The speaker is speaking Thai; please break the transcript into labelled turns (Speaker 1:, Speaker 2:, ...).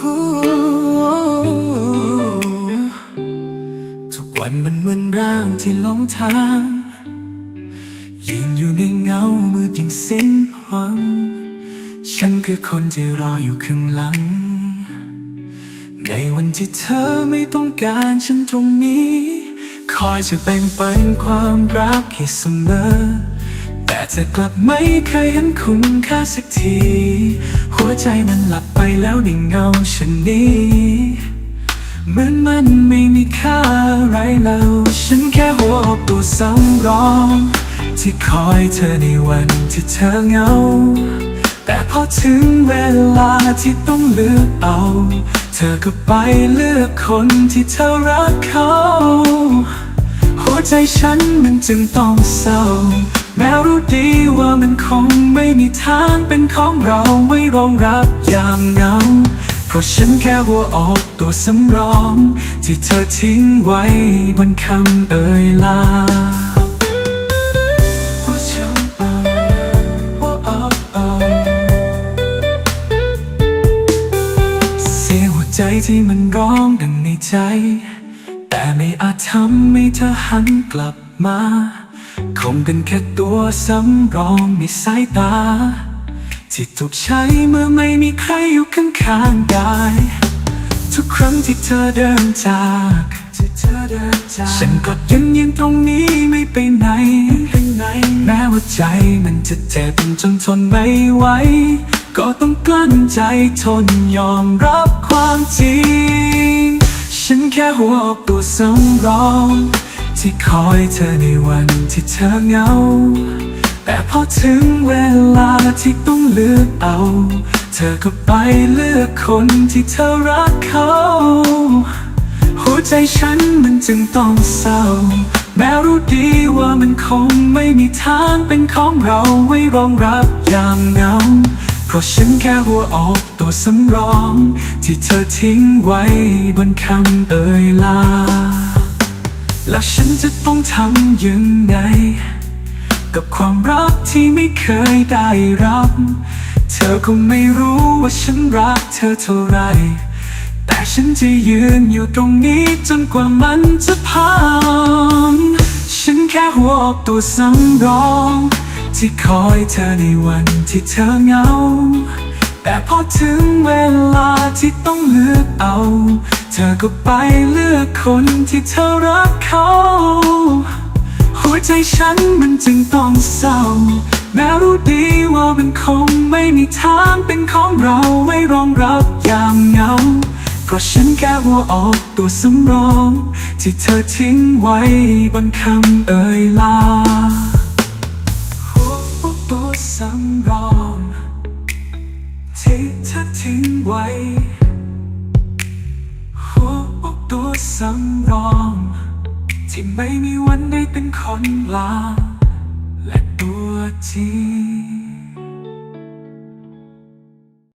Speaker 1: ทุกวันมันเหมือนร่างที่หลงทางยืนอยู่ในเงาเมืดยิ่งสิ้นหวัง ฉันคือคนที่รออยู่ข้างหลัง ในวันที่เธอไม่ต้องการฉันตรงนี้ คอยจะแบ่งปันความรักให้เสมอ แต่จะกลับไม่เคยเห็นคุณค่าสักที หัวใจมันหลับไปแล้วในเงาฉันนี้เหมือนมันไม่มีค่าอะไรแล้ว ฉันแค่หัวอกตัวสำรอง ที่คอยเธอในวันที่เธอเหงา แต่พอถึงเวลาที่ต้องเลือกเอา เธอก็ไปเลือกคนที่เธอรักเขา หัวใจฉันมันจึงต้องเศร้า แม้รู้ดีว่ามันคงไม่มีทางเป็นของเราไม่รองรับยามเหงาเพราะฉันแค่หัวออกตัวสำรอง ที่เธอทิ้งไว้บนคำเอ่ยลาเสียวใจที่มันร้องดังในใจ แต่ไม่อาจทำให้เธอหันกลับมา คงเป็นแค่ตัวสำรองในสายตา ที่ถูกใช้เมื่อไม่มีใครอยู่ข้างๆกายทุกครั้งที่เธอเดินจากที่เธอเดินจากฉันก็ยังยืนตรงนี้ไม่ไปไหนไปไหน แม้ว่าใจมันจะเจ็บจนทนไม่ไหว ก็ต้องกลั้นใจทนยอมรับความจริง ฉันแค่หัวอกตัวสำรอง ที่คอยเธอในวันที่เธอเหงา แต่พอถึงเวลาที่ต้องเลือกเอา เธอก็ไปเลือกคนที่เธอรักเขา หัวใจฉันมันจึงต้องเศร้า แม้รู้ดีว่ามันคงไม่มีทางเป็นของเราไว้รองรับยามเหงาเพราะฉันแค่หัวอกตัวสำรอง ที่เธอทิ้งไว้บนคำเอ่ยลา แล้วฉันจะต้องทำยังไง กับความรักที่ไม่เคยได้รับ เธอคงไม่รู้ว่าฉันรักเธอเท่าไหรแต่ฉันจะยืนอยู่ตรงนี้จนกว่ามันจะพัง ฉันแค่หัวอกตัวสำรอง ที่คอยเธอในวันที่เธอเหงา แต่พอถึงเวลาที่ต้องเลือกเอา เธอก็ไปเลือกคนที่เธอรักเขา หัวใจฉันมันจึงต้องเศร้า แม้รู้ดีว่ามันคงไม่มีทางเป็นของเราไว้รองรับยามเหงา เพราะฉันแค่หัวอกตัวสำรอง ที่เธอทิ้งไว้บนคำเอ่ยลาหัวอกตัวสำรอง ที่เธอทิ้งไว้ สำรอง ที่ไม่มีวันได้เป็นคนลาและตัวจริง